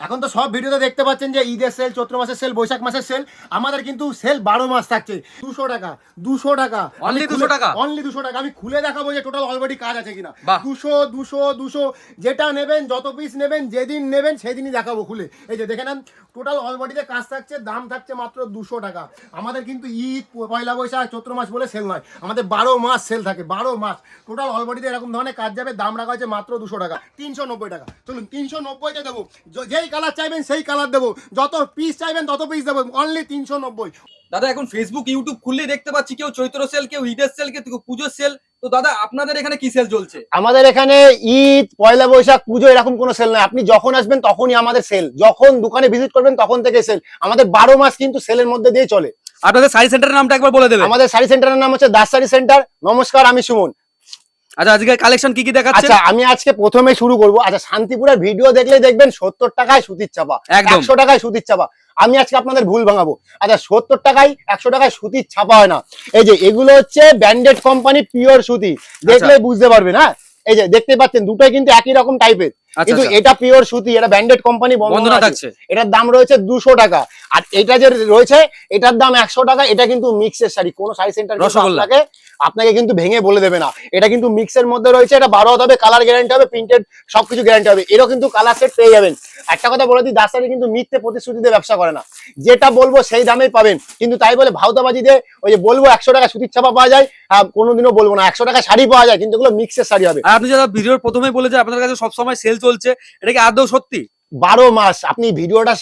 এখন তো সব ভিডিওতে দেখতে পাচ্ছেন যে ঈদের সেল চৈত্র মাসের সেল বৈশাখ মাসের সেল আমাদের কিন্তু সেল বারো মাস থাকছে। দুশো টাকা দুশো টাকা। Only 200 টাকা? অনলি দুশো টাকা। আমি খুলে দেখাবো যে টোটাল অলরেডি কাজ আছে কিনা। দুশো দুশো দুশো যেটা নেবেন যত পিস নেবেন যেদিন নেবেন সেদিনই দেখাবো খুলে। এই যে দেখে নেন টোটাল অলবডিতে কাজ থাকছে দাম থাকছে মাত্র দুশো টাকা। আমাদের কিন্তু ঈদ পয়লা বৈশাখ চৈত্র মাস বলে সেল নয়। আমাদের বারো মাস সেল থাকে বারো মাস। টোটাল অলবডিতে এরকম ধরনের কাজ যাবে দাম রাখা হচ্ছে মাত্র দুশো টাকা। তিনশো নব্বই টাকা। চলুন তিনশো নব্বইটা দেবো। য- যেই কালার চাইবেন সেই কালার দেবো। যত পিস চাইবেন তত পিস দেবো। অনলি তিনশো নব্বই। দাদা এখন ফেসবুক ইউটিউব খুললেই দেখতে পাচ্ছি কেউ চৈত্র সেল কেউ ঈদের সেল কেউ পুজোর সেল তো দাদা আপনাদের এখানে কি সেল চলছে? আমাদের এখানে ঈদ পয়লা বৈশাখ পুজো এরকম কোনো সেল নাই। আপনি যখন আসবেন তখনই আমাদের সেল যখন দোকানে ভিজিট করবেন তখন থেকে সেল আমাদের বারো মাস কিন্তু সেলের মধ্যে দিয়ে চলে। আপনাদের শাড়ি সেন্টারের নামটা একবার বলে দেবে। আমাদের শাড়ি সেন্টারের নাম হচ্ছে দাস শাড়ি সেন্টার। নমস্কার আমি সুমন। আচ্ছা আজকে কালেকশন কি কি দেখাচ্ছে আচ্ছা আমি আজকে প্রথমে শুরু করব। আচ্ছা শান্তিপুরের ভিডিও দেখলে দেখবেন সত্তর টাকায় সুতির চাপা একদম। একশো টাকায় সুতির চাপা। আমি আজকে আপনাদের ভুল ভাঙাবো। আচ্ছা সত্তর টাকায় একশো টাকায় সুতির ছাপা হয় না। এই যে এগুলো হচ্ছে ব্র্যান্ডেড কোম্পানি পিওর সুতি। দেখলে বুঝতে পারবেন হ্যাঁ? এই যে দেখতে পাচ্ছেন দুটোই কিন্তু একই রকম টাইপের আচ্ছা কিন্তু আচ্ছা। এটা পিওর সুতি এটা ব্র্যান্ডেড কোম্পানি বন্ধনা বন্ধনা থাকছে? এটার দাম রয়েছে দুশো টাকা। আর এটা যে রয়েছে এটার দাম একশো টাকা এটা কিন্তু মিক্সের শাড়ি কোন শাড়ি সেন্টার। আপনাকে আপনাকে কিন্তু ভেঙে বলে দেবে না। এটা কিন্তু মিক্সের মধ্যে রয়েছে এটা বারো হবে কালার গ্যারান্টি হবে প্রিন্টেড সবকিছু গ্যারান্টি হবে। এরও কিন্তু কালার সেট পেয়ে যাবেন। একটা কথা বলে দিই দাসারি কিন্তু মিথ্যে প্রতিশ্রুতিতে ব্যবসা করে না। যেটা বলব সেই দামেই পাবেন। কিন্তু তাই বলে ভাউতাবাজি দিয়ে ওই যে বলব একশো টাকা সুতির ছাপা পাওয়া যায় কোনোদিনও বলব না একশো টাকা শাড়ি পাওয়া যায় কিন্তু এগুলো মিক্সের শাড়ি হবে। আপনি যারা ভিডিওর প্রথমেই বলে যে আপনাদের কাছে সবসময় সেল চলছে এটা কি আদৌ সত্যি? বারো মাস আপনি ভিডিওটা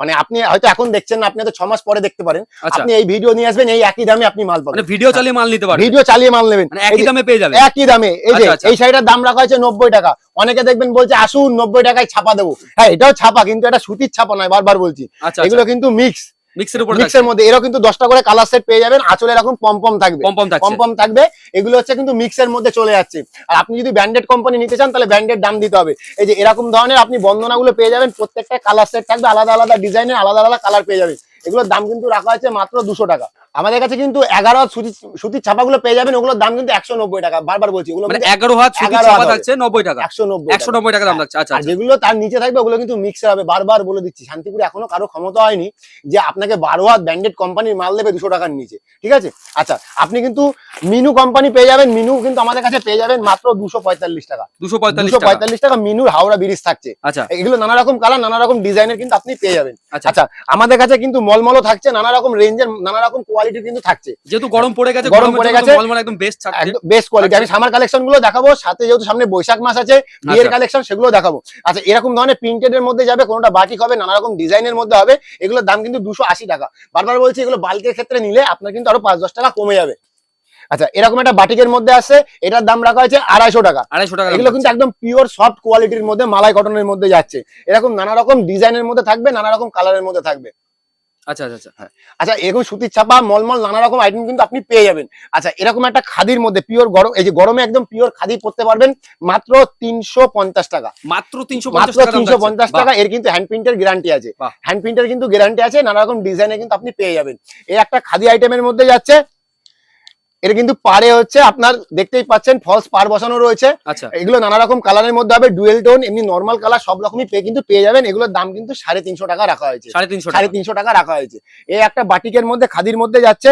মানে আপনি হয়তো এখন দেখছেন না আপনি হয়তো ছ মাস পরে দেখতে পারেন। আচ্ছা। আপনি এই ভিডিও নিয়ে আসবেন এই একই দামে আপনি মাল মানে পাবেন ভিডিও চালিয়ে মাল নিতে পারবে ভিডিও চালিয়ে মাল নেবেন। মানে একই দামে পেয়ে যাবেন। একই দামে। এই যে আচ্ছা, আচ্ছা। এই শাড়িটার দাম রাখা হয়েছে নব্বই টাকা। অনেকে দেখবেন বলছে আসুন নব্বই টাকায় ছাপা দেবো। হ্যাঁ এটাও ছাপা কিন্তু এটা সুতির ছাপা নয় বারবার বলছি। এগুলো কিন্তু মিক্স মিক্সের উপরে মিক্সের মধ্যে এরও কিন্তু দশটা করে কালার সেট পেয়ে যাবেন আঁচলে এরকম পম্পম থাকবে। পম্পম থাকবে এগুলো হচ্ছে কিন্তু মিক্সের মধ্যে চলে যাচ্ছে। আর আপনি যদি ব্র্যান্ডেড কোম্পানি নিতে চান তাহলে ব্র্যান্ডেড দাম দিতে হবে। এই যে এরকম ধরনের আপনি বন্দনাগুলো পেয়ে যাবেন প্রত্যেকটা কালার সেট থাকবে আলাদা আলাদা ডিজাইনের আলাদা আলাদা কালার পেয়ে যাবেন। এগুলোর দাম কিন্তু রাখা হয়েছে মাত্র দুশো টাকা। আমাদের কাছে কিন্তু এগারো হাত সুতি সুতির ছাপাগুলো পেয়ে যাবেন ওগুলোর দাম কিন্তু একশো নব্বই টাকা। বারবার বলছি ওগুলো মানে এগারো হাত সুতির 11 হাত হবে। থাকছে নব্বই টাকা। একশো নব্বই একশো নব্বই টাকা দাম থাকছে আচ্ছা আর আচ্ছা। যেগুলো তার নিচে থাকবে ওগুলো কিন্তু মিক্স হবে। বারবার বলে দিচ্ছি শান্তিপুরে এখনও কারও ক্ষমতা হয়নি যে আপনাকে বারো হাত ব্র্যান্ডেড কোম্পানির মাল দেবে দুশো টাকার নিচে। ঠিক আছে? আচ্ছা আপনি কিন্তু মিনু কোম্পানি পেয়ে যাবেন। মিনু কিন্তু আমাদের কাছে পেয়ে যাবেন মাত্র দুশো পঁয়তাল্লিশ টাকা। দুশো পঁয়তাল্লিশ পঁয়তাল্লিশ টাকা মিনুর হাওড়া ব্রিজ থাকছে। আচ্ছা। এগুলো নানা রকম কালার নানা রকম ডিজাইনের কিন্তু আপনি পেয়ে যাবেন। আচ্ছা। আচ্ছা আমাদের কাছে কিন্তু মলমলও থাকছে নানা রকম রেঞ্জের নানা রকম কোয়ালিটি কিন্তু থাকছে। যেহেতু গরম পড়ে গেছে গরম পড়ে গেছে। মলমল একদম বেস্ট বেস্ট কোয়ালিটি আমি। সামার কালেকশনগুলো দেখাবো সাথে যেহেতু সামনে বৈশাখ মাস আছে বিয়ের আচ্ছা। কালেকশন সেগুলো দেখাবো। আচ্ছা এরকম ধরনের প্রিন্টেড এর মধ্যে যাবে কোনোটা বাটিক হবে নানা রকম ডিজাইনের মধ্যে হবে এগুলোর দাম কিন্তু দুশো আশি টাকা। বারবার বলছি এগুলো বাল্কের ক্ষেত্রে নিলে আপনার কিন্তু আরও পাঁচ দশ টাকা কমে যাবে। আচ্ছা এরকম একটা বাটিকের মধ্যে আছে এটার দাম রাখা হয়েছে আড়াইশো টাকা। আড়াইশো টাকা এগুলো কিন্তু একদম পিওর সফট কোয়ালিটির মধ্যে মালাই কটনের মধ্যে যাচ্ছে। এরকম নানা রকম ডিজাইনের মধ্যে থাকবে নানা রকম কালারের মধ্যে থাকবে। আচ্ছা আচ্ছা হ্যাঁ। আচ্ছা এরকম সুতির চাপা মলমল নানা রকম আইটেম কিন্তু আপনি পেয়ে যাবেন। আচ্ছা এরকম একটা খাদির মধ্যে পিওর গরম এই যে গরমে একদম পিওর খাদি পড়তে পারবেন মাত্র তিনশো পঞ্চাশ টাকা। মাত্র তিনশো মাত্র তিনশো পঞ্চাশ টাকা এর কিন্তু হ্যান্ড প্রিন্টের গ্যারান্টি আছে। হ্যান্ড প্রিন্টের কিন্তু গ্যারান্টি আছে নানা রকম ডিজাইনে কিন্তু আপনি পেয়ে যাবেন। এই একটা খাদি আইটেমের মধ্যে যাচ্ছে এর কিন্তু পারে হচ্ছে আপনার দেখতেই পাচ্ছেন ফলস পার বসানো রয়েছে। আচ্ছা। এগুলো নানা রকম কালারের মধ্যে হবে ডুয়েল টোন এমনি নর্মাল কালার সব রকমই পেয়ে কিন্তু পেয়ে যাবেন। এগুলোর দাম কিন্তু সাড়ে তিনশো টাকা রাখা হয়েছে। সাড়ে তিনশো সাড়ে তিনশো টাকা রাখা হয়েছে। এই একটা বাটিকের মধ্যে খাদির মধ্যে যাচ্ছে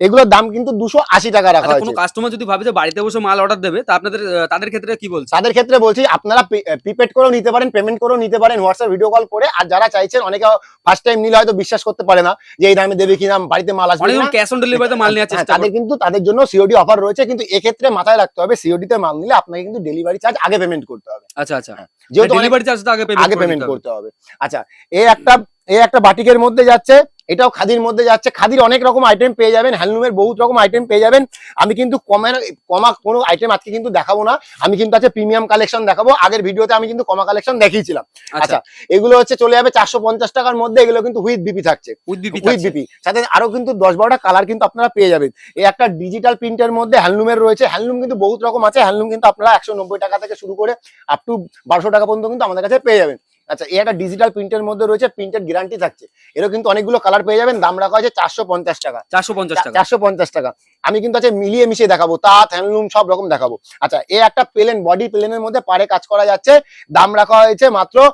এগুলোর দাম কিন্তু দুশো আশি টাকা রাখা আচ্ছা কোনো হয়েছে। কাস্টমার যদি ভাবে যে বাড়িতে বসে মাল অর্ডার দেবে তা আপনাদের তাদের ক্ষেত্রে কি বলছে? তাদের ক্ষেত্রে বলছি আপনারা প্রিপেড করেও নিতে পারেন পেমেন্ট করেও নিতে পারেন হোয়াটসঅ্যাপ ভিডিও কল করে আর যারা চাইছেন অনেকে ফার্স্ট টাইম নিলে হয়তো বিশ্বাস করতে পারে না যে এই দামে দেবে কি কিনা বাড়িতে মাল আসবে ক্যাশ অন ডেলিভারিতে মাল নেওয়ার হ্যাঁ, চেষ্টা তাদের কিন্তু তাদের জন্য সিওডি অফার রয়েছে কিন্তু এক্ষেত্রে মাথায় রাখতে হবে সিওডি তে মাল নিলে আপনাকে কিন্তু ডেলিভারি চার্জ আগে পেমেন্ট করতে হবে। আচ্ছা আচ্ছা। যেহেতু ডেলিভারি চার্জটা আগে পেমেন্ট করতে হবে। আচ্ছা এই একটা এই একটা বাটিকের মধ্যে যাচ্ছে এটাও খাদির মধ্যে যাচ্ছে। খাদির অনেক রকম আইটেম পেয়ে যাবেন হ্যান্ডলুমের বহুত রকম আইটেম পেয়ে যাবেন। আমি কিন্তু কমের কমা কোনো আইটেম আজকে কিন্তু দেখাবো না। আমি কিন্তু আছে প্রিমিয়াম কালেকশন দেখাবো। আগের ভিডিওতে আমি কিন্তু কমা কালেকশন দেখিয়েছিলাম। আচ্ছা। আচ্ছা এগুলো হচ্ছে চলে যাবে চারশো পঞ্চাশ টাকার মধ্যে। এগুলো কিন্তু হুইথ বিপি থাকছে। হুইথ বিপি সাথে আরও কিন্তু দশ বারোটা কালার কিন্তু আপনারা পেয়ে যাবেন। এই একটা ডিজিটাল প্রিন্টের মধ্যে হ্যান্ডলুমের রয়েছে। হ্যান্ডলুম কিন্তু বহুত রকম আছে। হ্যান্ডলুম কিন্তু আপনারা একশো নব্বই টাকা থেকে শুরু করে আপ টু বারোশো টাকা পর্যন্ত কিন্তু আমাদের কাছে পেয়ে যাবেন। আচ্ছা এই একটা ডিজিটাল প্রিন্টের মধ্যে রয়েছে প্রিন্টের গ্যারান্টি থাকছে। এরও কিন্তু অনেকগুলো কালার পেয়ে যাবেন দাম রাখা হয়েছে চারশো পঞ্চাশ টাকা। চারশো পঞ্চাশ টাকা। চারশো পঞ্চাশ টাকা। আমি কিন্তু আছে মিলিয়ে মিশিয়ে দেখাবো তাঁত হ্যান্ডলুম সব রকম দেখাবো। আচ্ছা এ একটা প্লেন বডি প্লেনের মধ্যে পারে কাজ করা যাচ্ছে দাম রাখা হয়েছে মাত্র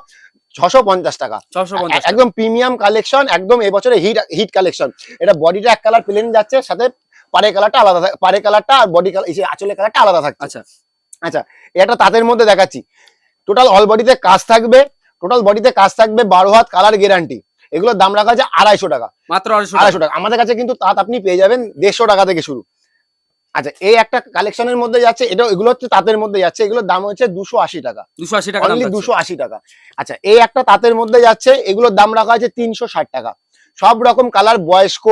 ছশো পঞ্চাশ টাকা। ছশো পঞ্চাশ একদম প্রিমিয়াম কালেকশন একদম এবছরে হিট হিট কালেকশন এটা বডিটা এক কালার প্লেন যাচ্ছে সাথে পাড়ে কালারটা আলাদা থাক- পাড়ে কালারটা আর বডি কালার আঁচলের কালারটা আলাদা থাকছে। আচ্ছা। এটা তাঁতের মধ্যে দেখাচ্ছি। টোটাল অল বডিতে কাজ থাকবে টোটাল বডিতে কাজ থাকবে বারো হাত কালার গ্যারান্টি এগুলোর দাম রাখা আছে আড়াইশো টাকা। মাত্র আড়াইশো টাকা। আমাদের কাছে কিন্তু তাঁত আপনি পেয়ে যাবেন দেড়শো টাকা থেকে শুরু। আচ্ছা এই একটা কালেকশনের মধ্যে যাচ্ছে এটা এগুলো হচ্ছে তাঁতের মধ্যে যাচ্ছে। এগুলোর দাম হচ্ছে দুশো আশি টাকা। দুশো আশি টাকা দুশো আশি টাকা। আচ্ছা এই একটা তাঁতের মধ্যে যাচ্ছে এগুলোর দাম রাখা আছে তিনশো ষাট টাকা। সব রকম কালার বয়স্ক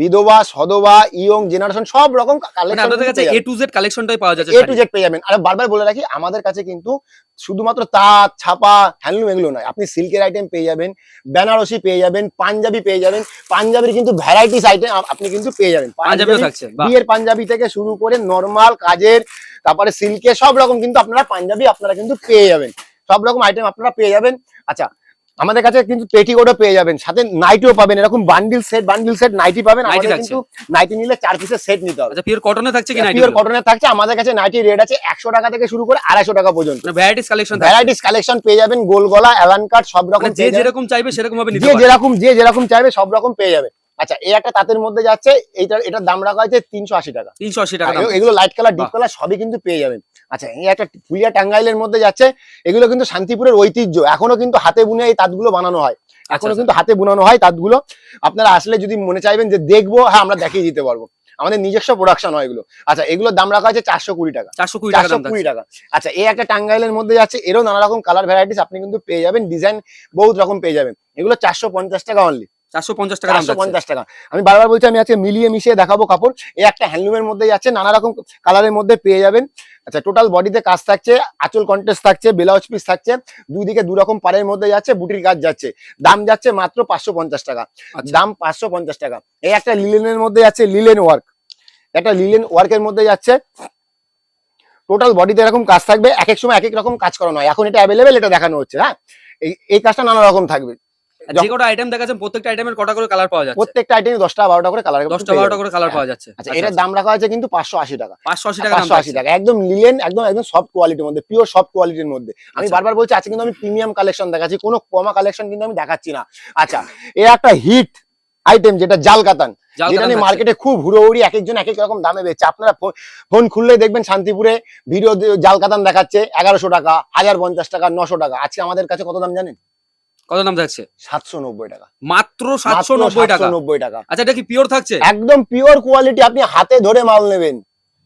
বিধবা সধবা ইয়ং জেনারেশন সব রকম আপনাদের কাছে এ টু জেড কালেকশনটাই পাওয়া যাচ্ছে এ টু জেড পেয়ে যাবেন। আর বারবার বলে রাখি আমাদের কাছে কিন্তু শুধুমাত্র তাঁত ছাপা হ্যান্ডলুম এগুলো নয়। আপনি সিল্কের আইটেম পেয়ে যাবেন বেনারসি পেয়ে যাবেন পাঞ্জাবি পেয়ে যাবেন পাঞ্জাবির কিন্তু ভ্যারাইটিস আইটেম আপনি কিন্তু পেয়ে যাবেন। পাঞ্জাবি থাকছে বিয়ের পাঞ্জাবি থেকে শুরু করে নর্মাল কাজের তারপরে সিল্কের সব রকম কিন্তু আপনারা পাঞ্জাবি আপনারা কিন্তু পেয়ে যাবেন। সব রকম আইটেম আপনারা পেয়ে যাবেন। আচ্ছা আমাদের কাছে কিন্তু পেটিকোটও পেয়ে যাবেন সাথে নাইটিও পাবেন এরকম bundle set bundle set nighty পাবেন নাইটি আমাদের কিন্তু নাইটি নিলে চার পিসের সেট নিতে হবে। আচ্ছা পিওর কটনে থাকছে কি নাইটি পিওর কটনের থাকছে আমাদের কাছে নাইটি রেট আছে একশো টাকা থেকে শুরু করে আড়াইশো টাকা পর্যন্ত। ভ্যারাইটিস কালেকশন ভ্যারাইটিস কালেকশন পেয়ে যাবেন গোল গলা অ্যালান কাট সব রকম মানে যে যেরকম চাইবে সেরকম ভাবে নিতে যে যেরকম যে যেরকম চাইবে সব রকম পেয়ে যাবে আচ্ছা এই একটা তাঁতের মধ্যে যাচ্ছে এইটার এটার দাম রাখা হয়েছে তিনশো আশি টাকা। তিনশো আশি টাকা এগুলো লাইট কালার ডিপ কালার সবই কিন্তু পেয়ে যাবেন। আচ্ছা এই একটা ফুলিয়া টাঙ্গাইলের মধ্যে যাচ্ছে এগুলো কিন্তু শান্তিপুরের ঐতিহ্য। এখনও কিন্তু হাতে বুনে এই তাঁতগুলো বানানো হয়। আচ্ছা, এখনও আচ্ছা। কিন্তু হাতে বুনানো হয় তাঁতগুলো। আপনারা আসলে যদি মনে চাইবেন যে দেখব হ্যাঁ আমরা দেখিয়ে দিতে পারব। আমাদের নিজস্ব প্রোডাকশন হয় এগুলো। আচ্ছা এগুলোর দাম রাখা আছে চারশো কুড়ি টাকা। চারশো কুড়ি টাকা চারশো কুড়ি টাকা। আচ্ছা এই একটা টাঙ্গাইলের মধ্যে যাচ্ছে এরও নানা রকম কালার ভ্যারাইটিস আপনি কিন্তু পেয়ে যাবেন। ডিজাইন বহুত রকম পেয়ে যাবেন। এগুলো চারশো পঞ্চাশ টাকা অনলি চারশো পঞ্চাশ টাকা চারশো পঞ্চাশ টাকা। আমি বারবার বলছি আমি আজকে মিলিয়ে মিশিয়ে দেখাবো কাপড়। এই একটা হ্যান্ডলুমের মধ্যে যাচ্ছে নানা রকম কালারের মধ্যে পেয়ে যাবেন। আচ্ছা টোটাল বডিতে কাজ থাকছে আঁচল কন্টেস্ট থাকছে ব্লাউজ পিস থাকছে দুই দিকে দু রকম পাড়ের মধ্যে যাচ্ছে বুটির কাজ যাচ্ছে। দাম যাচ্ছে মাত্র পাঁচশো পঞ্চাশ টাকা। আচ্ছা। দাম পাঁচশো পঞ্চাশ টাকা। এই একটা লিলেনের মধ্যে যাচ্ছে লিলেন ওয়ার্ক একটা লিলেন ওয়ার্কের মধ্যে যাচ্ছে। টোটাল বডিতে এরকম কাজ থাকবে এক এক সময় এক এক রকম কাজ করানো হয়। এখন এটা অ্যাভেলেবেল এটা দেখানো হচ্ছে হ্যাঁ? এই এই কাজটা নানা রকম থাকবে। যে কটা আইটেম দেখাচ্ছেন প্রত্যেকটা আইটেমের কটা করে কালার পাওয়া যাচ্ছে? প্রত্যেকটা আইটেমে দশটা বারোটা করে কালার দশটা বারোটা করে কালার পাওয়া যাচ্ছে। আচ্ছা এটার দাম রাখা হয়েছে কিন্তু পাঁচশো আশি টাকা। পাঁচশো আশি টাকা পাঁচশো আশি টাকা। একদম লিলেন একদম একদম সফট কোয়ালিটির মধ্যে পিওর সফট কোয়ালিটির মধ্যে। আমি আচ্ছা। বারবার বলছি আজকে কিন্তু আমি প্রিমিয়াম কালেকশন দেখাচ্ছি কোনো কমা কালেকশন কিন্তু আমি দেখাচ্ছি না। আচ্ছা এ একটা হিট আইটেম যেটা জাল কাতান যেটা নিয়ে মার্কেটে খুব হুড়োহুড়ি এক একজন এক এক রকম দামে বেচছে আপনারা ফোন খুললেই দেখবেন শান্তিপুরে ভিডিও জাল কাতান দেখাচ্ছে এগারোশো টাকা হাজার পঞ্চাশ টাকা নশো টাকা। আজকে আমাদের কাছে কত দাম জানেন? কত দাম থাকছে সাতশো নব্বই টাকা। মাত্র সাতশো নব্বই টাকা। নব্বই টাকা। আচ্ছা এটা কি পিওর থাকছে? একদম পিওর কোয়ালিটি আপনি হাতে ধরে মাল নেবেন।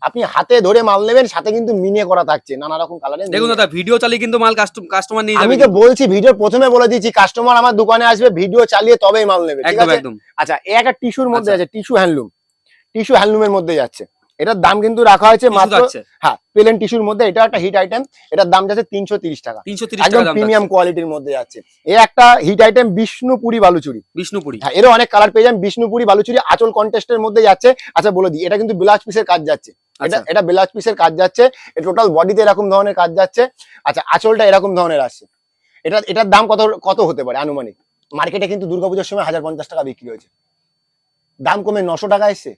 আপনি হাতে ধরে মাল নেবেন সাথে কিন্তু মিনে করা থাকছে নানা রকম কালারের দেখুন দাদা ভিডিও চালিয়ে কিন্তু মাল কাস্টমার নিয়ে আমি তো বলছি ভিডিও প্রথমে বলে দিচ্ছি কাস্টমার আমার দোকানে আসবে ভিডিও চালিয়ে তবেই মাল নেবে ঠিক একদম আছে? একদম। আচ্ছা এই একটা টিস্যুর মধ্যে আচ্ছা। আছে টিস্যু হ্যান্ডলুম টিস্যু হ্যান্ডলুমের মধ্যে যাচ্ছে। এটার দাম কিন্তু রাখা হয়েছে মাত্র হ্যাঁ প্লেন টিস্যুর মধ্যে এটা একটা হিট আইটেম এটার দাম যাচ্ছে তিনশো তিরিশ টাকা। একদম প্রিমিয়াম কোয়ালিটির মধ্যে যাচ্ছে। এই একটা হিট আইটেম বিষ্ণুপুরি বালুচুরি। বিষ্ণুপুরি। হ্যাঁ এরও অনেক কালার পেয়ে যান বিষ্ণুপুরি বালুচুরি আঁচল কন্টেস্টের মধ্যে যাচ্ছে। আচ্ছা বলে দিই এটা কিন্তু ব্লাউজ পিসের কাজ যাচ্ছে। এটা আচ্ছা। এটা ব্লাউজ পিসের কাজ যাচ্ছে। টোটাল বডিতে এরকম ধরনের কাজ যাচ্ছে। আচ্ছা আঁচলটা এরকম ধরনের আসছে। এটা এটার দাম কত কত হতে পারে আনুমানিক? মার্কেটে কিন্তু দুর্গাপূজার সময় হাজার পঞ্চাশ টাকা বিক্রি হয়েছে। দাম কমে নশো টাকা এসছে।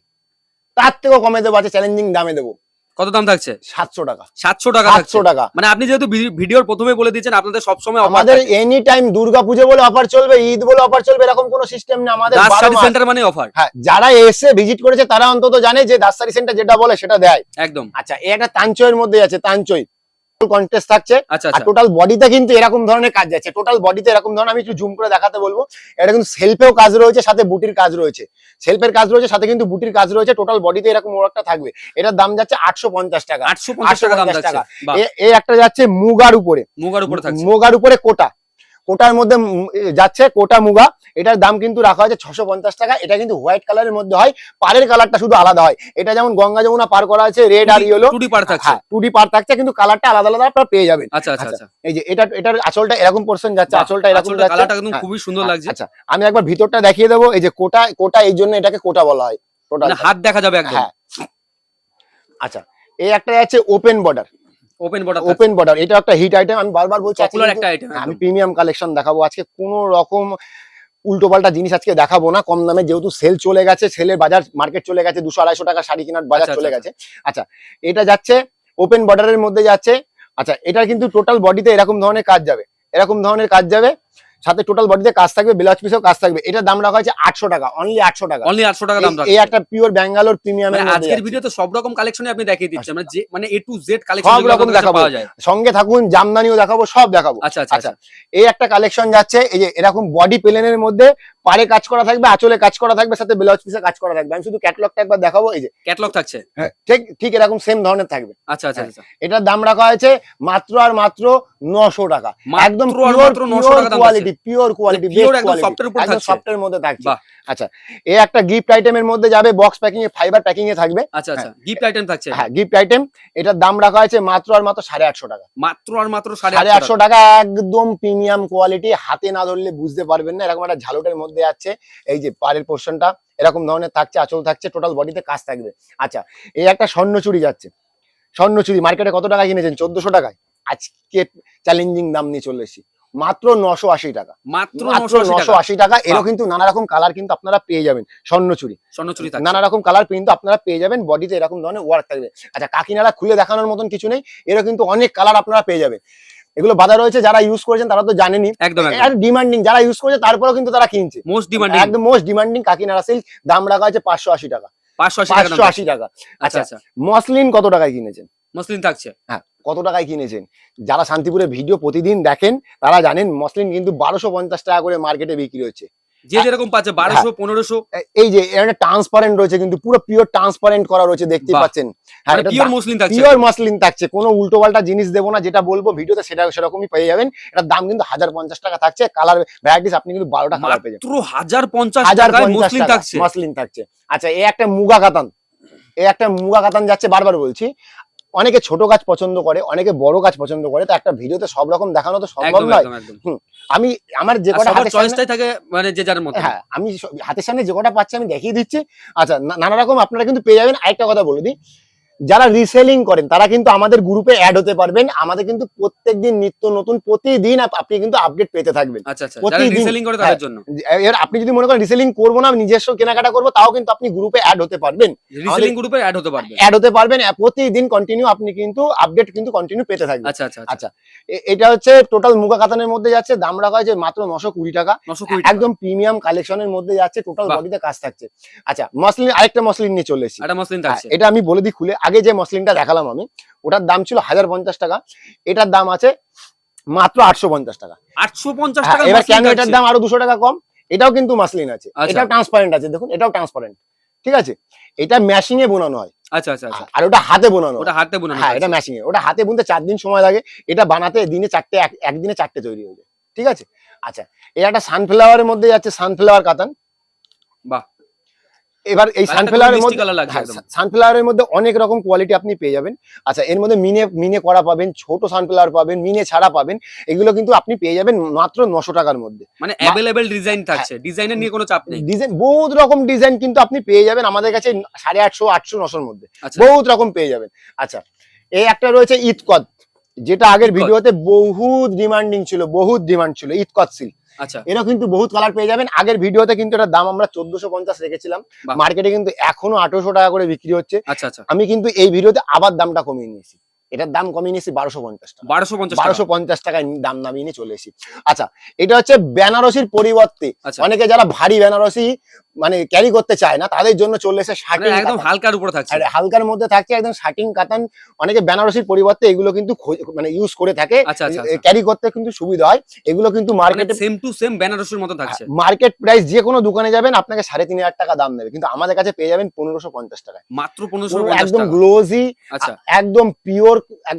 তার থেকেও কমে দেবো আছে চ্যালেঞ্জিং দামে দেবো। কত দাম থাকছে? সাতশো টাকা। সাতশো টাকা সাতশো টাকা। মানে আপনি যেহেতু ভিডিওর প্রথমে বলে দিয়েছেন আপনাদের সবসময় আমাদের এনি টাইম দুর্গা পুজো বলে অফার চলবে ঈদ বলে অফার চলবে এরকম কোনো সিস্টেম নেই আমাদের সেন্টার মানে অফার হ্যাঁ যারা এসে ভিজিট করেছে তারা অন্তত জানে যে দাস্তারি সেন্টার যেটা বলে সেটা দেয়। একদম। আচ্ছা এটা একটা তাঞ্চয়ের মধ্যে আছে তাঞ্চই। কন্টেস্ট থাকছে। আচ্ছা আর আচ্ছা। টোটাল বডিতে কিন্তু এরকম ধরনের কাজ যাচ্ছে টোটাল বডিতে এরকম ধরনের আমি একটু জুম করে দেখাতে বলব। এটা কিন্তু সেলফেও কাজ রয়েছে সাথে বুটির কাজ রয়েছে। সেলফের কাজ রয়েছে সাথে কিন্তু বুটির কাজ রয়েছে। টোটাল বডিতে এরকম ওয়ার্কটা থাকবে। এটার দাম যাচ্ছে আটশো পঞ্চাশ টাকা। আটশো পঞ্চাশ টাকা দাম 850 থাকছে টাকা। বাহ, এ- এই একটা যাচ্ছে মুগার উপরে। মুগার উপরে মুগার উপরে কোটা। কোটার মধ্যে যাচ্ছে কোটা মুগা। এটার দাম কিন্তু রাখা হয়েছে ছশো পঞ্চাশ টাকা। এটা কিন্তু হোয়াইট কালারের মধ্যে হয়। পাড়ের কালারটা শুধু আলাদা হয়। এটা যেমন গঙ্গা যমুনা পার করা আছে রেড আর ইয়েলো টুডি পার থাকছে। হ্যাঁ টুডি পার থাকছে কিন্তু কালারটা আলাদা আলাদা আপনারা পেয়ে যাবেন। আচ্ছা আচ্ছা আচ্ছা, এই যে এটা এটার আঁচলটা এরকম পোর্শন যাচ্ছে আঁচলটা এরকম যাচ্ছে। কালারটা একদম হ্যাঁ, খুবই সুন্দর লাগছে। আচ্ছা আমি একবার ভিতরটা দেখিয়ে দেবো। এই যে কোটা কোটা এই জন্য এটাকে কোটা বলা হয়। টোটাল মানে হাত দেখা যাবে একদম। হ্যাঁ। আচ্ছা এই একটা যাচ্ছে open border open border open border এটা একটা হিট আইটেম আমি বারবার বলছি পপুলার একটা আইটেম আমি প্রিমিয়াম কালেকশন দেখাবো। আজকে কোনো রকম উল্টো পাল্টা জিনিস আজকে দেখাবো না। কম দামে যেহেতু সেল চলে গেছে সেলের বাজার মার্কেট চলে গেছে দুশো আড়াইশো টাকা শাড়ি কেনার বাজার আচ্ছা, চলে আচ্ছা, গেছে। আচ্ছা এটা যাচ্ছে ওপেন বর্ডারের মধ্যে যাচ্ছে। আচ্ছা এটা কিন্তু টোটাল বডিতে এরকম ধরনের কাজ যাবে। এরকম ধরনের কাজ যাবে। সাথে টোটাল বডিতে কাজ থাকবে ব্লাউজ পিসেও কাজ থাকবে। এটা দাম রাখা হয়েছে আটশো টাকা অনলি আটশো টাকা। অনলি আটশো টাকা দাম এই- এই একটা পিওর ব্যাঙ্গালোর প্রিমিয়ামের মানে আজকের। ভিডিওতে সব রকম কালেকশনই আপনি দেখিয়ে দিচ্ছেন। মানে যে মানে এ টু জেড কালেকশন সব রকম দেখাবো। পাওয়া যায়। সঙ্গে থাকুন জামদানিও দেখাবো সব দেখাবো। আচ্ছা আচ্ছা আচ্ছা। আচ্ছা এই একটা কালেকশন যাচ্ছে এই যে এরকম বডি প্লেনের মধ্যে পারে কাজ করা থাকবে আঁচলে কাজ করা থাকবে সাথে ব্লাউজ পিসে কাজ করা থাকবে। আমি শুধু ক্যাটলগটা একবার দেখাবো এই যে। ক্যাটলগ থাকছে? ঠিক ঠিক এরকম সেম ধরনের থাকবে। আচ্ছা আচ্ছা হ্যাঁ। আচ্ছা এটার দাম রাখা হয়েছে মাত্র আর মাত্র নশো টাকা। একদম pure 900 quality pure quality pure একদম সফটের উপর থাকছে। সফটের মধ্যে থাকছে। আচ্ছা এই একটা গিফট আইটেমের মধ্যে যাবে বক্স প্যাকিং এ ফাইবার প্যাকিং এ থাকবে। আচ্ছা আচ্ছা গিফট আইটেম থাকছে। হ্যাঁ গিফট আইটেম এটার দাম রাখা হয়েছে মাত্র আর মাত্র সাড়ে আটশো টাকা। মাত্র আর মাত্র সাড়ে সাড়ে আটশো আটশো টাকা। একদম প্রিমিয়াম কোয়ালিটি হাতে না ধরলে বুঝতে পারবেন না এরকম একটা ঝালটের মধ্যে আছে এই যে পাড়ের পোর্শনটা এরকম ধরনের থাকছে আঁচল থাকছে টোটাল বডিতে কাজ থাকবে। আচ্ছা এই একটা স্বর্ণচুরি যাচ্ছে। স্বর্ণচুরি মার্কেটে কত টাকা কিনেছেন? চোদ্দশো টাকায়। আজকে চ্যালেঞ্জিং দাম নিয়ে চলে এসেছি। মাত্র নশো আশি টাকা। মাত্র নশো আশি টাকা? এরও কিন্তু নানা রকম কালার কিন্তু আপনারা পেয়ে যাবেন স্বর্ণচুরি স্বর্ণচুরি নানা রকম কালার কিন্তু আপনারা পেয়ে যাবেন বডিতে এরকম ধরনের ওয়ার্ক থাকবে। আচ্ছা কাকিনারা খুলে দেখানোর মতন কিছু নেই এরও কিন্তু অনেক কালার আপনারা পেয়ে যাবেন। এগুলো বাধা রয়েছে যারা ইউজ করেছেন তারা তো জানেনি একদম একদম। আর ডিমান্ডিং যারা ইউজ করেছে তারপরেও কিন্তু তারা কিনছে। মোস্ট ডিমান্ডিং একদম মোস্ট ডিমান্ডিং কাকিনারা সিল্ক দাম রাখা আছে পাঁচশো আশি টাকা। পাঁচশো টাকা। আশি টাকা। আচ্ছা আচ্ছা আচ্ছা। মসলিন কত টাকায় কিনেছেন? মসলিন থাকছে। হ্যাঁ কত টাকায় কিনেছেন? যারা শান্তিপুরে ভিডিও প্রতিদিন দেখেন তারা জানেন মসলিন কিন্তু বারোশো পঞ্চাশ টাকা করে মার্কেটে বিক্রি হচ্ছে। যে যেরকম পাচ্ছে বারোশো পনেরোশো। এই যে ট্রান্সপারেন্ট রয়েছে কিন্তু পুরো পিওর ট্রান্সপারেন্ট করা রয়েছে দেখতে পাচ্ছেন। হ্যাঁ পিওর মসলিন থাকছে। পিওর মসলিন থাকছে। কোনো উল্টো পাল্টা জিনিস দেবো না যেটা বলব ভিডিওতে সেটা সেরকমই পেয়ে যাবেন। এটার দাম কিন্তু হাজার পঞ্চাশ টাকা থাকছে। কালার ভ্যারাইটিস আপনি কিন্তু বারোটা কালার পেয়ে যাবেন। হাজার পঞ্চাশ হাজার মসলিন থাকছে। মসলিন থাকছে। আচ্ছা এই একটা মুগা কাতান। এই একটা মুগা কাতান যাচ্ছে বারবার বলছি। অনেকে ছোট গাছ পছন্দ করে অনেকে বড় গাছ পছন্দ করে তো একটা ভিডিওতে সব রকম দেখানো তো সম্ভব নয়। আমি আমার যে কটা চয়েসটাই থাকে মানে যে যার মতো হ্যাঁ আমি হাতের সামনে যে কটা পাচ্ছি আমি দেখিয়ে দিচ্ছি। আচ্ছা নানা রকম আপনারা কিন্তু পেয়ে যাবেন। আরেকটা কথা বলে দিই যারা রিসেলিং করেন তারা কিন্তু আমাদের গ্রুপে অ্যাড হতে পারবেন। আমাদের কিন্তু প্রত্যেকদিন নিত্য নতুন প্রতিদিন আপনি কিন্তু আপডেট পেতে থাকবেন। আচ্ছা আচ্ছা প্রতিদিন- হ্যাঁ। এবার আপনি যদি মনে করেন রিসেলিং করব না নিজস্ব কেনাকাটা করব তাও কিন্তু আপনি গ্রুপে অ্যাড হতে পারবেন। রিসেলিং গ্রুপে অ্যাড হতে পারবে অ্যাড হতে পারবেন প্রতিদিন কন্টিনিউ আপনি কিন্তু আপডেট কিন্তু কন্টিনিউ পেতে থাকবেন। আচ্ছা আচ্ছা আচ্ছা। এটা হচ্ছে টোটাল মুগা কাতানের মধ্যে যাচ্ছে দাম রাখা হয়েছে মাত্র নশো কুড়ি টাকা। একদম প্রিমিয়াম কালেকশনের মধ্যে যাচ্ছে টোটাল। বডিতে কাজ থাকছে। আচ্ছা মসলিন আরেকটা মসলিন নিয়ে চলে এসেছি। হ্যাঁ, এটা আমি বলে দিই খুলে। আগে যে মসলিনটা দেখালাম আমি ওটার দাম ছিল হাজার পঞ্চাশ টাকা এটার দাম আছে মাত্র আটশো পঞ্চাশ টাকা। আটশো পঞ্চাশ হ্যাঁ, টাকা এবার কেন এটার দাম আরও দুশো টাকা কম? এটাও কিন্তু মাসলিন আছে। আচ্ছা। এটাও ট্রান্সপারেন্ট আছে দেখুন এটাও ট্রান্সপারেন্ট ঠিক আছে? এটা ম্যাশিং এ বোনানো হয়। আচ্ছা আচ্ছা আচ্ছা। আর ওটা হাতে বোনানো ওটা হাতে বোনানো হ্যাঁ এটা ম্যাশিং এ। ওটা হাতে বুনতে চার দিন সময় লাগে। এটা বানাতে দিনে চারটে এক- একদিনে চারটে তৈরি হয়ে যায়। ঠিক আছে? আচ্ছা এই একটা সানফ্লাওয়ারের মধ্যে যাচ্ছে সানফ্লাওয়ার কাতান। বাহ। এবার এই সানফ্লাওয়ারের মধ্যে লাগছে হ্যাঁ। সানফ্লাওয়ারের মধ্যে অনেক রকম কোয়ালিটি আপনি পেয়ে যাবেন। আচ্ছা এর মধ্যে মিনে মিনে করা পাবেন ছোট সানফ্লাওয়ার পাবেন মিনে ছাড়া পাবেন এগুলো কিন্তু আপনি পেয়ে যাবেন মাত্র নশো টাকার মধ্যে। মানে অ্যাভেলেবেল ডিজাইন থাকছে ডিজাইনের নিয়ে কোনো চাপ নেই। ডিজাইন বহুত রকম ডিজাইন কিন্তু আপনি পেয়ে যাবেন আমাদের কাছে সাড়ে আটশো আটশো নশোর মধ্যে। আচ্ছা। বহুত রকম পেয়ে যাবেন। আচ্ছা এই একটা রয়েছে ঈদকদ যেটা আগের ভিডিওতে বহুত ডিমান্ডিং ছিল বহুত ডিমান্ড ছিল ঈদকদ সিল আচ্ছা। এরও কিন্তু বহুত কালার পেয়ে যাবেন। আগের ভিডিওতে কিন্তু এটার দাম আমরা চোদ্দশো পঞ্চাশ রেখেছিলাম। বাহ। মার্কেটে কিন্তু এখনও আঠারোশো টাকা করে বিক্রি হচ্ছে। আচ্ছা আচ্ছা। আমি কিন্তু এই ভিডিওতে আবার দামটা কমিয়ে নিয়েছি। এটার দাম কমিয়ে নিয়েছি বারোশো পঞ্চাশ টাকা। বারোশো পঞ্চাশ বারোশো পঞ্চাশ টাকায় দাম নামিয়ে নিয়ে চলে এসেছি। আচ্ছা এটা হচ্ছে বেনারসির পরিবর্তে। আচ্ছা। অনেকে যারা ভারী বেনারসি মানে ক্যারি করতে চায় না তাদের জন্য চলে এসে মানে শার্টিং একদম হালকার উপরে থাকছে। আর হালকার মধ্যে থাকছে একদম শার্টিং কাতান। অনেকে বেনারসির পরিবর্তে এগুলো কিন্তু মানে ইউজ করে থাকে। আচ্ছা আচ্ছা আচ্ছা। ক্যারি করতে কিন্তু সুবিধা হয়। এগুলো কিন্তু মানে মার্কেটে সেম টু সেম বেনারসির মতো থাকছে। মার্কেট প্রাইস যে কোনো দোকানে যাবেন আপনাকে সাড়ে তিন হাজার টাকা দাম নেবে কিন্তু আমাদের কাছে পেয়ে যাবেন পনেরোশো পঞ্চাশ টাকায়। মাত্র পনেরোশো একদম গ্লোজি আচ্ছা। একদম পিওর হ্যাঁ,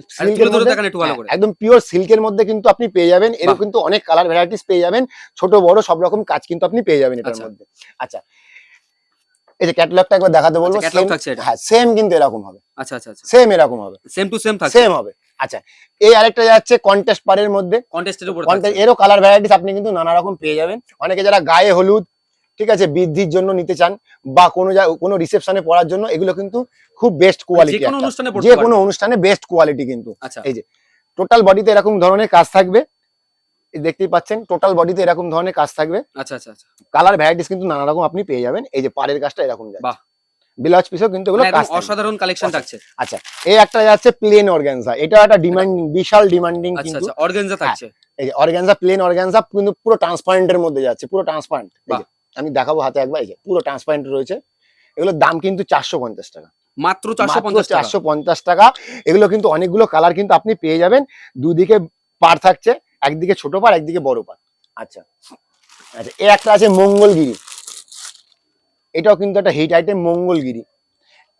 একদম পিওর সিল্কের মধ্যে কিন্তু আপনি পেয়ে যাবেন। এরও বাহ। কিন্তু অনেক কালার ভ্যারাইটিস পেয়ে যাবেন। ছোট বড় সব রকম কাজ কিন্তু আপনি পেয়ে যাবেন এটার আচ্ছা। মধ্যে। আচ্ছা এই যে ক্যাটালগটা একবার দেখাতে বলব আচ্ছা। হ্যাঁ সেম কিন্তু এরকম হবে। আচ্ছা আচ্ছা আচ্ছা। সেম এরকম হবে। সেম টু সেম সেম হবে। আচ্ছা এই আরেকটা যাচ্ছে কন্টেস্ট পারের মধ্যে। কন্টেস্টের উপরে এরও কালার ভ্যারাইটিস আপনি কিন্তু নানা রকম পেয়ে যাবেন। অনেকে যারা গায়ে হলুদ ঠিক আছে বৃদ্ধির জন্য নিতে চান বা কোনো কোনো রিসেপশনে পড়ার জন্য এগুলো কিন্তু খুব বেস্ট কোয়ালিটি যে কোনো অনুষ্ঠানে বেস্ট কোয়ালিটি কিন্তু। আচ্ছা। এই টোটাল বডিতে এরকম ধরনের কাজ থাকবে। দেখতেই পাচ্ছেন টোটাল বডিতে এরকম ধরনের কাজ থাকবে। আচ্ছা আচ্ছা আচ্ছা। কালার ভ্যারাইটিস কিন্তু নানা রকম আপনি পেয়ে যাবেন। এই যে পাড়ের কাজটা এরকম বাহ। যাচ্ছে ব্লাউজ পিসও কিন্তু এগুলো মানে কাজ অসাধারণ কালেকশন থাকছে। আচ্ছা এই একটা যাচ্ছে প্লেন অর্গানজা এটা একটা ডিমান্ডিং বিশাল ডিমান্ডিং আচ্ছা কিন্তু। আচ্ছা অর্গানজা থাকছে। এই যে অর্গানজা প্লেন অর্গানজা কিন্তু পুরো ট্রান্সপারেন্টের মধ্যে যাচ্ছে পুরো ট্রান্সপারেন্ট বাহ। আমি দেখাবো হাতে একবার এই যে পুরো ট্রান্সপারেন্ট রয়েছে। এগুলোর দাম কিন্তু চারশো পঞ্চাশ টাকা। মাত্র চারশো পঞ্চাশ টাকা। এগুলো কিন্তু অনেকগুলো কালার কিন্তু আপনি পেয়ে যাবেন। দুদিকে পার থাকছে। একদিকে ছোট পার একদিকে বড় পার আচ্ছা। আচ্ছা এ একটা আছে মঙ্গলগিরি। এটাও কিন্তু একটা হিট আইটেম মঙ্গলগিরি।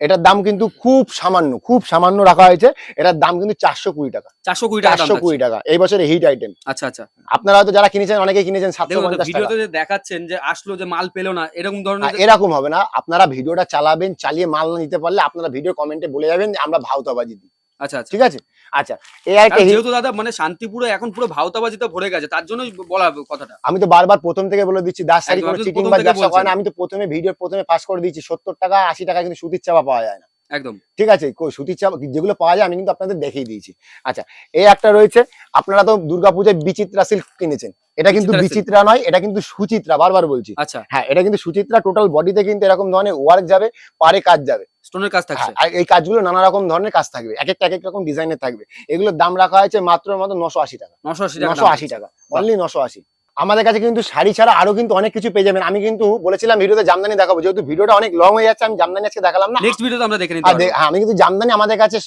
এটার দাম কিন্তু খুব সামান্য খুব সামান্য রাখা হয়েছে। এটার দাম কিন্তু চারশো কুড়ি টাকা। চারশো কুড়ি টাকা চারশো কুড়ি টাকা। এই বছরে হিট আইটেম আচ্ছা আচ্ছা। আপনারা হয়তো যারা কিনেছেন অনেকে কিনেছেন সাতশো পঞ্চাশ টাকা। দেখাচ্ছেন যে আসলো যে মাল পেল না এরকম ধরনের এরকম হবে না। আপনারা ভিডিওটা চালাবেন চালিয়ে মাল না নিতে পারলে আপনারা ভিডিও কমেন্টে বলে যাবেন যে আমরা ভাওতাবাজি দিই। আচ্ছা আচ্ছা। ঠিক আছে? আচ্ছা এই একটা যেহেতু দাদা মানে শান্তিপুরে এখন পুরো ভাওতাবাজিতে ভরে গেছে তার জন্য বলা কথাটা। আমি তো বারবার প্রথম থেকে বলে দিচ্ছি দাস কোনো চিটিং বা ব্যবসা করে না আমি তো প্রথমে ভিডিও প্রথমে পাস করে দিচ্ছি সত্তর টাকা আশি টাকা কিন্তু সুতির চাপা পাওয়া যায় না। একদম। ঠিক আছে সুতির চাপা যেগুলো পাওয়া যায় আমি কিন্তু আপনাদের দেখিয়ে দিয়েছি। আচ্ছা এই একটা রয়েছে আপনারা তো দুর্গাপূজায় বিচিত্রা সিল্ক কিনেছেন। এটা কিন্তু বিচিত্রা বিচিত্রা নয় এটা কিন্তু সুচিত্রা বারবার বলছি। আচ্ছা। হ্যাঁ এটা কিন্তু সুচিত্রা টোটাল বডিতে কিন্তু এরকম ধরনের ওয়ার্ক যাবে পারে কাজ যাবে। স্টোনের কাজ থাকছে। হ্যাঁ, আর এই কাজগুলো নানা রকম ধরনের কাজ থাকবে। এক একটা এক এক রকম ডিজাইনের থাকবে। এগুলোর দাম রাখা হয়েছে মাত্র মাত্র নশো আশি টাকা। নশো আশি টাকা নশো আশি টাকা। অনলি নশো আশি। আমাদের কাছে কিন্তু শাড়ি ছাড়া আরও কিন্তু অনেক কিছু পেয়ে যাবেন। আমি কিন্তু বলেছিলাম ভিডিওতে জামদানি দেখাবো। যেহেতু ভিডিওটা অনেক লং হয়ে যাচ্ছে আমি জামদানি আজকে দেখালাম না। নেক্সট ভিডিওতে আমরা দেখে দে- হ্যাঁ, আমি কিন্তু জামদানি আমাদের কাছে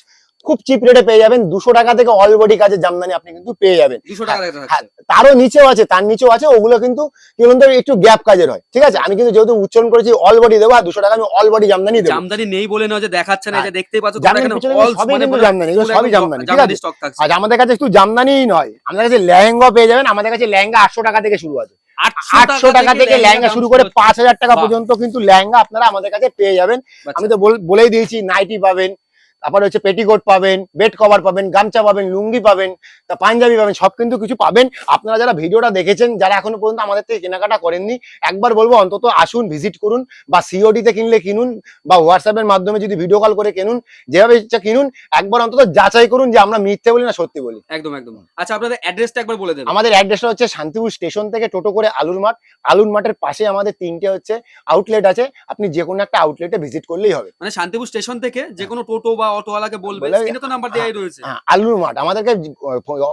খুব চিপ রেটে পেয়ে যাবেন। দুশো টাকা থেকে অল বডি কাজের জামদানি আপনি কিন্তু পেয়ে যাবেন। হ্যাঁ, থাকছে তারও নিচেও আছে তার নিচেও আছে ওগুলো কিন্তু কি বলুন একটু গ্যাপ কাজের হয়। ঠিক আছে? আমি কিন্তু যেহেতু উচ্চারণ করেছি অল বডি দেবো আর দুশো টাকা আমি অল বডি জামদানি দেবো। জামদানি নেই বলে নয় যে দেখাচ্ছে না এই যে দেখতেই পাচ্ছ জামদানি সবই কিন্তু জামদানি সবই জামদানি ঠিক আছে? আজ আমাদের কাছে একটু জামদানিই নয়। আমাদের কাছে লেহেঙ্গা পেয়ে যাবেন আমাদের কাছে লেহেঙ্গা আটশো টাকা থেকে শুরু আছে। আটশো টাকা থেকে লেহেঙ্গা শুরু করে পাঁচ হাজার টাকা পর্যন্ত কিন্তু লেহেঙ্গা আপনারা আমাদের কাছে পেয়ে যাবেন। আমি তো বলেই দিয়েছি নাইটি পাবেন তারপর হচ্ছে পেটিকোট পাবেন বেড কভার পাবেন গামছা পাবেন লুঙ্গি পাবেন তা পাঞ্জাবি পাবেন সব কিন্তু কিছু পাবেন। আপনারা যারা ভিডিওটা দেখেছেন যারা এখনও পর্যন্ত আমাদের থেকে কেনাকাটা করেননি একবার বলব অন্তত আসুন ভিজিট করুন বা সিওডি তে কিনলে কিনুন বা হোয়াটসঅ্যাপের মাধ্যমে যদি ভিডিও কল করে কিনুন যেভাবে ইচ্ছা কিনুন একবার অন্তত যাচাই করুন যে আমরা মিথ্যে বলি না সত্যি বলি। একদম একদম। আচ্ছা আপনাদের অ্যাড্রেসটা একবার বলে দেবেন। আমাদের অ্যাড্রেসটা হচ্ছে শান্তিপুর স্টেশন থেকে টোটো করে আলুর মাঠ। আলুর মাঠের পাশে আমাদের তিনটে হচ্ছে আউটলেট আছে। আপনি যে কোনো একটা আউটলেটে ভিজিট করলেই হবে। মানে শান্তিপুর স্টেশন থেকে যে কোনো টোটো বা অটোওয়ালাকে বলবে বলে- স্ক্রিনে তো নাম্বার দেওয়াই রয়েছে। আলুর মাঠ আমাদেরকে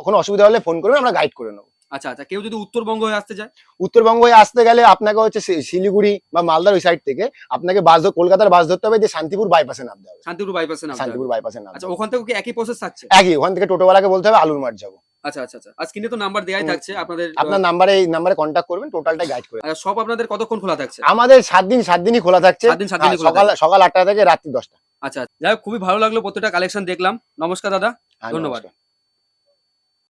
কোনো অসুবিধা হলে ফোন করবেন আমরা গাইড করে নেব। আচ্ছা আচ্ছা কেউ যদি উত্তরবঙ্গ হয়ে আসতে চায়? উত্তরবঙ্গ হয়ে আসতে গেলে আপনাকে হচ্ছে শিলিগুড়ি বা মালদার ওই সাইড থেকে আপনাকে বাস ধর- কলকাতার বাস ধরতে হবে যে শান্তিপুর বাইপাসে নামতে হবে। শান্তিপুর বাইপাসে। শান্তিপুর বাইপাসে নামতে আচ্ছা ওখান থেকে কি একই প্রসেস থাকছে? একই ওখান থেকে টোটোওয়ালাকে বলতে হবে আলুর মাঠ যাব। আচ্ছা আচ্ছা আচ্ছা। আজ স্ক্রিনে তো নাম্বার দেওয়াই থাকছে আপনাদের আপনার নাম্বারে এই নাম্বারে কন্ট্যাক্ট করবেন টোটালটাই গাইড করে সব আপনাদের কতক্ষণ খোলা থাকছে? আমাদের সাত দিন সাত দিনই খোলা থাকছে। সাত দিন সাত হ্যাঁ, সকাল সকাল আটটা থেকে রাত্রি দশটা। আচ্ছা যাই হোক খুবই ভালো লাগল প্রত্যেকটা কালেকশন দেখলাম। নমস্কার দাদা। হ্যাঁ, ধন্যবাদ।